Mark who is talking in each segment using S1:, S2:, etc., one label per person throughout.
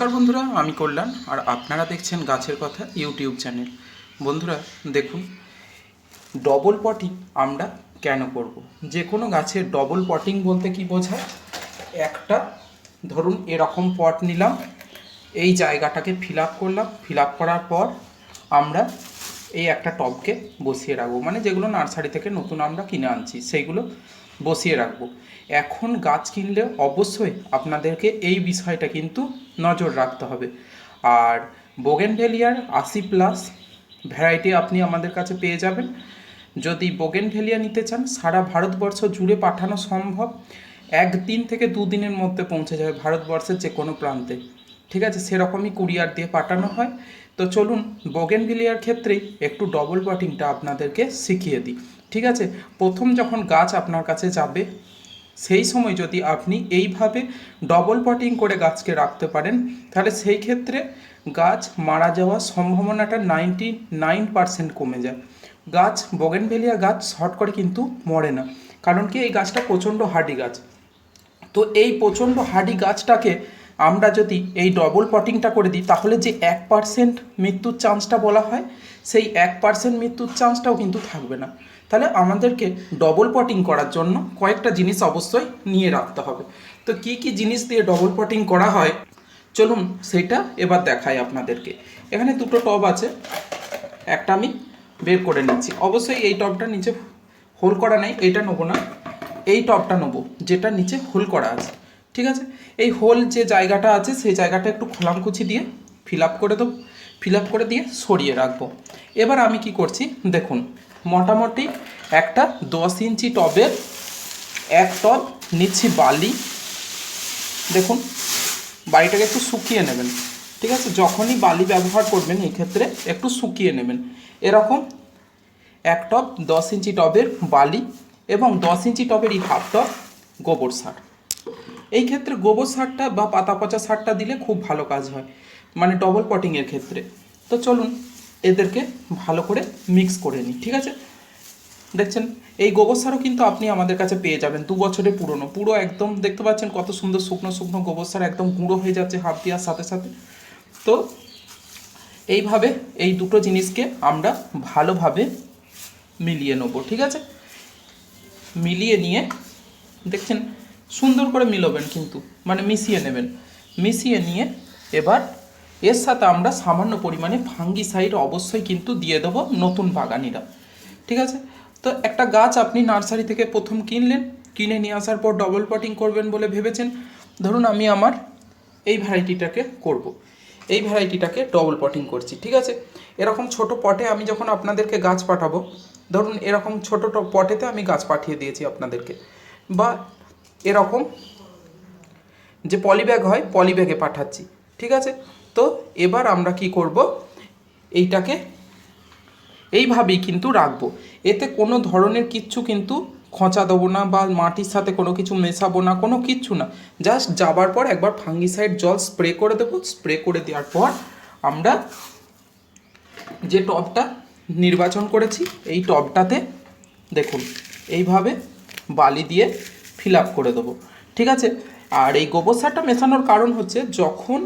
S1: নমস্কার বন্ধুরা, আমি কল্যাণ আর আপনারা দেখছেন গাছের কথা ইউটিউব চ্যানেল। বন্ধুরা, দেখুন ডবল পটিং আমরা কেন করব? যে কোনো গাছের ডবল পটিং বলতে কি বোঝায়? একটা, ধরুন, এরকম পট নিলাম, এই জায়গাটাকে ফিল করলাম ফিল করার পর আমরা এই একটা টবকে বসিয়ে রাখব। মানে যেগুলো নার্সারি থেকে নতুন আমরা কিনে আনছি, সেইগুলো বসিয়ে রাখব। এখন গাছ কিনলে অবশ্যই আপনাদেরকে এই বিষয়টা কিন্তু নজর রাখতে হবে। আর বোগেনভেলিয়ার আশি প্লাস ভ্যারাইটি আপনি আমাদের কাছে পেয়ে যাবেন। যদি বোগেনভেলিয়া নিতে চান, সারা ভারতবর্ষ জুড়ে পাঠানো সম্ভব। একদিন থেকে দুদিনের মধ্যে পৌঁছে যাবে ভারতবর্ষের যে কোনো প্রান্তে। ঠিক আছে, সেরকমই কুরিয়ার দিয়ে পাঠানো হয়। তো চলুন বগেন বোগেনভিলিয়ার ক্ষেত্রেই একটু ডবল পটিংটা আপনাদেরকে শিখিয়ে দিই। ঠিক আছে, প্রথম যখন গাছ আপনার কাছে যাবে, সেই সময় যদি আপনি এইভাবে ডবল পটিং করে গাছকে রাখতে পারেন, তাহলে সেই ক্ষেত্রে গাছ মারা যাওয়ার সম্ভাবনাটা নাইনটি নাইন পারসেন্ট কমে যায়। গাছ বগেনভেলিয়া গাছ শর্ট করে কিন্তু মরে না। কারণ কি, এই গাছটা প্রচণ্ড হার্ডি গাছ। তো এই প্রচণ্ড হার্ডি গাছটাকে আমরা যদি এই ডবল পটিংটা করে দিই, তাহলে যে এক পার্সেন্ট মৃত্যুর চান্সটা বলা হয়, সেই এক পার্সেন্ট মৃত্যুর চান্সটাও কিন্তু থাকবে না। তাহলে আমাদেরকে ডবল পটিং করার জন্য কয়েকটা জিনিস অবশ্যই নিয়ে রাখতে হবে। তো কি কি জিনিস দিয়ে ডবল পটিং করা হয়? চলুন সেটা এবার দেখাই আপনাদেরকে। এখানে দুটো টব আছে, একটা আমি বের করে নিচ্ছি। অবশ্যই এই টবটা নিচে হোল করা নেই এইটা নেব না। এই টবটা নেব, যেটা নিচে হোল করা আছে। ঠিক আছে? এই হোল যে জায়গাটা আছে, সেই জায়গাটা একটু খোলামকুচি দিয়ে ফিল আপ করে দেবো। ফিল আপ করে দিয়ে সরিয়ে রাখব। এবার আমি কি করছি? দেখুন, মোটামুটি একটা দশ ইঞ্চি টবের এক টব নিচ্ছি বালি। দেখুন বাড়িটাকে একটু শুকিয়ে নেবেন। ঠিক আছে? যখনই বালি ব্যবহার করবেন, এই ক্ষেত্রে একটু শুকিয়ে নেবেন। এরকম এক টব দশ ইঞ্চি টবের বালি এবং দশ ইঞ্চি টবেরই হাফ টব গোবর সার। এই ক্ষেত্রে গোবর সারটা বা পাতা পচা সারটা দিলে খুব ভালো কাজ হয় মানে ডবল পটিংয়ের ক্ষেত্রে। তো চলুন এদেরকে ভালো করে মিক্স করে নিই, ঠিক আছে? দেখছেন, এই গোবর সারও কিন্তু আপনি আমাদের কাছে পেয়ে যাবেন, দু বছরের পুরনো। পুরো একদম দেখতে পাচ্ছেন কত সুন্দর শুকনো শুকনো গোবর সার একদম গুঁড়ো হয়ে যাচ্ছে হাত দেওয়ার সাথে সাথে। তো এইভাবে এই দুটো জিনিসকে আমরা ভালোভাবে মিলিয়ে নেব, ঠিক আছে? মিলিয়ে নিয়ে, দেখছেন সুন্দর করে মিলবেন কিন্তু মানে মিশিয়ে নেবেন। মিশিয়ে নিয়ে এবার এর সাথে আমরা সামান্য পরিমাণে ফাঙ্গিসাইড অবশ্যই কিন্তু দিয়ে দেবো নতুন বাগানিরা। ঠিক আছে? তো একটা গাছ আপনি নার্সারি থেকে প্রথম কিনলেন, কিনে নিয়ে আসার পর ডবল পটিং করবেন বলে ভেবেছেন, ধরুন আমি আমার এই ভ্যারাইটিটাকে করব। এই ভ্যারাইটিটাকে ডবল পটিং করছি, ঠিক আছে? এরকম ছোট পটে আমি যখন আপনাদেরকে গাছ পাঠাবো, ধরুন এরকম ছোট পটেতে আমি গাছ পাঠিয়ে দিয়েছি আপনাদেরকে, বা এরকম যে পলিব্যাগ হয়, পলিব্যাগে পাঠাচ্ছি, ঠিক আছে? তো এবার আমরা কি করব? এইটাকে এইভাবেই কিন্তু রাখব। এতে কোনো ধরনের কিচ্ছু কিন্তু খোঁচা দেবো না বা মাটির সাথে কোনো কিছু মেশাবো না, কোনো কিচ্ছু না। জাস্ট যাবার পর একবার ফাঙ্গিসাইড জল স্প্রে করে দেবো। স্প্রে করে দেওয়ার পর আমরা যে টবটা নির্বাচন করেছি, এই টবটাতে দেখুন, এইভাবে বালি দিয়ে ফিল আপ করে দেবো, ঠিক আছে? আর এই গোবর সারটা মেশানোর কারণ হচ্ছে যখন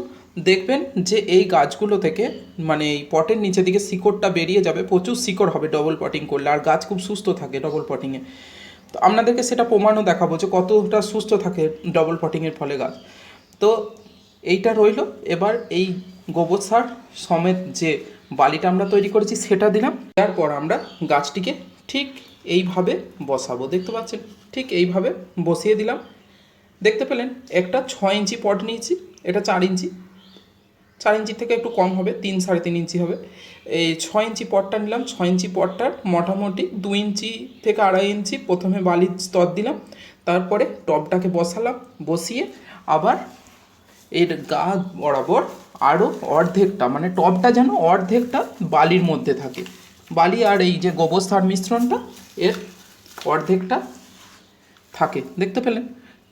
S1: দেখবেন যে এই গাছগুলো থেকে মানে এই পটের নিচে দিকে শিকড়টা বেরিয়ে যাবে, প্রচুর শিকড় হবে ডবল পটিং করলে, আর গাছ খুব সুস্থ থাকে ডবল পটিংয়ে তো আপনাদেরকে সেটা প্রমাণও দেখাবো যে কতটা সুস্থ থাকে ডবল পটিংয়ের ফলে গাছ। তো এইটা রইল, এবার এই গোবর সার সমেত যে বালিটা আমরা তৈরি করেছি সেটা দিলাম, তারপর আমরা গাছটিকে ঠিক এইভাবে বসাবো। দেখতে পাচ্ছেন? ঠিক এইভাবে বসিয়ে দিলাম। দেখতে পেলেন? একটা ছয় ইঞ্চি পট নিয়েছি। এটা চার ইঞ্চি। চার ইঞ্চি থেকে একটু কম হবে, তিন সাড়ে তিন ইঞ্চি হবে। এই ছয় ইঞ্চি পটটা নিলাম। ছয় ইঞ্চি পটটার মোটামুটি দু ইঞ্চি থেকে আড়াই ইঞ্চি প্রথমে বালির স্তর দিলাম। তারপরে টবটাকে বসালাম। বসিয়ে আবার এর গা বরাবর আরও অর্ধেকটা মানে টবটা যেন অর্ধেকটা বালির মধ্যে থাকে। বালি আর এই যে গোবর সার মিশ্রণটা এর অর্ধেকটা থাকে। দেখতে পেলেন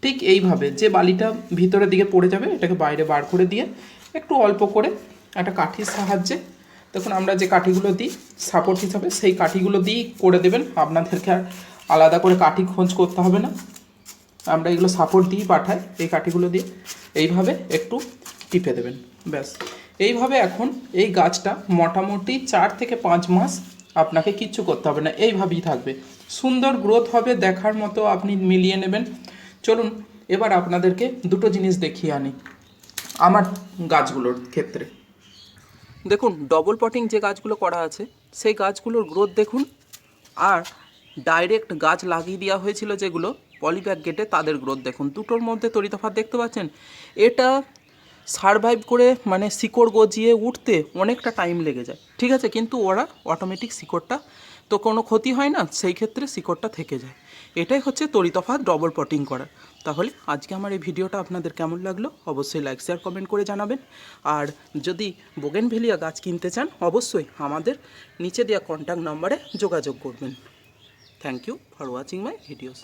S1: ঠিক এইভাবে যে বালিটা ভিতরের দিকে পড়ে যাবে, এটাকে বাইরে বার করে দিয়ে একটু অল্প করে একটা কাঠির সাহায্যে, দেখুন আমরা যে কাঠিগুলো দিই সাপোর্ট হিসাবে, সেই কাঠিগুলো দিয়েই করে দেবেন। আপনাদেরকে আর আলাদা করে কাঠি খোঁজ করতে হবে না। আমরা এগুলো সাপোর্ট দিয়েই পাঠাই, এই কাঠিগুলো দিয়ে এইভাবে একটু টিপে দেবেন। ব্যাস। এইভাবে এখন এই গাছটা মোটামুটি চার থেকে পাঁচ মাস আপনাকে কিচ্ছু করতে হবে না, এইভাবেই থাকবে। সুন্দর গ্রোথ হবে, দেখার মতো আপনি মিলিয়ে নেবেন। চলুন, এবার আপনাদেরকে দুটো জিনিস দেখিয়ে আনি আমার গাছগুলোর ক্ষেত্রে। দেখুন ডবল পটিং যে গাছগুলো করা আছে, সেই গাছগুলোর গ্রোথ দেখুন, আর ডাইরেক্ট গাছ লাগিয়ে দেওয়া হয়েছিল যেগুলো পলিব্যাগ গেটে তাদের গ্রোথ দেখুন। দুটোর মধ্যে তরিতফাত দেখতে পাচ্ছেন? এটা সারভাইভ করে মানে শিকড় গজিয়ে উঠতে অনেকটা টাইম লেগে যায়। ঠিক আছে? কিন্তু ওরা অটোমেটিক শিকড়টা তো কোনো ক্ষতি হয় না, সেই ক্ষেত্রে শিকড়টা থেকে যায়। এটাই হচ্ছে তরিতফাত ডবল পটিং করা। তাহলে আজকে আমার এই ভিডিওটা আপনাদের কেমন লাগল? অবশ্যই লাইক শেয়ার কমেন্ট করে জানাবেন। আর যদি বোগেনভেলিয়া গাছ কিনতে চান, অবশ্যই আমাদের নিচে দেওয়া কন্ট্যাক্ট নম্বরে যোগাযোগ করবেন। Thank you for watching my videos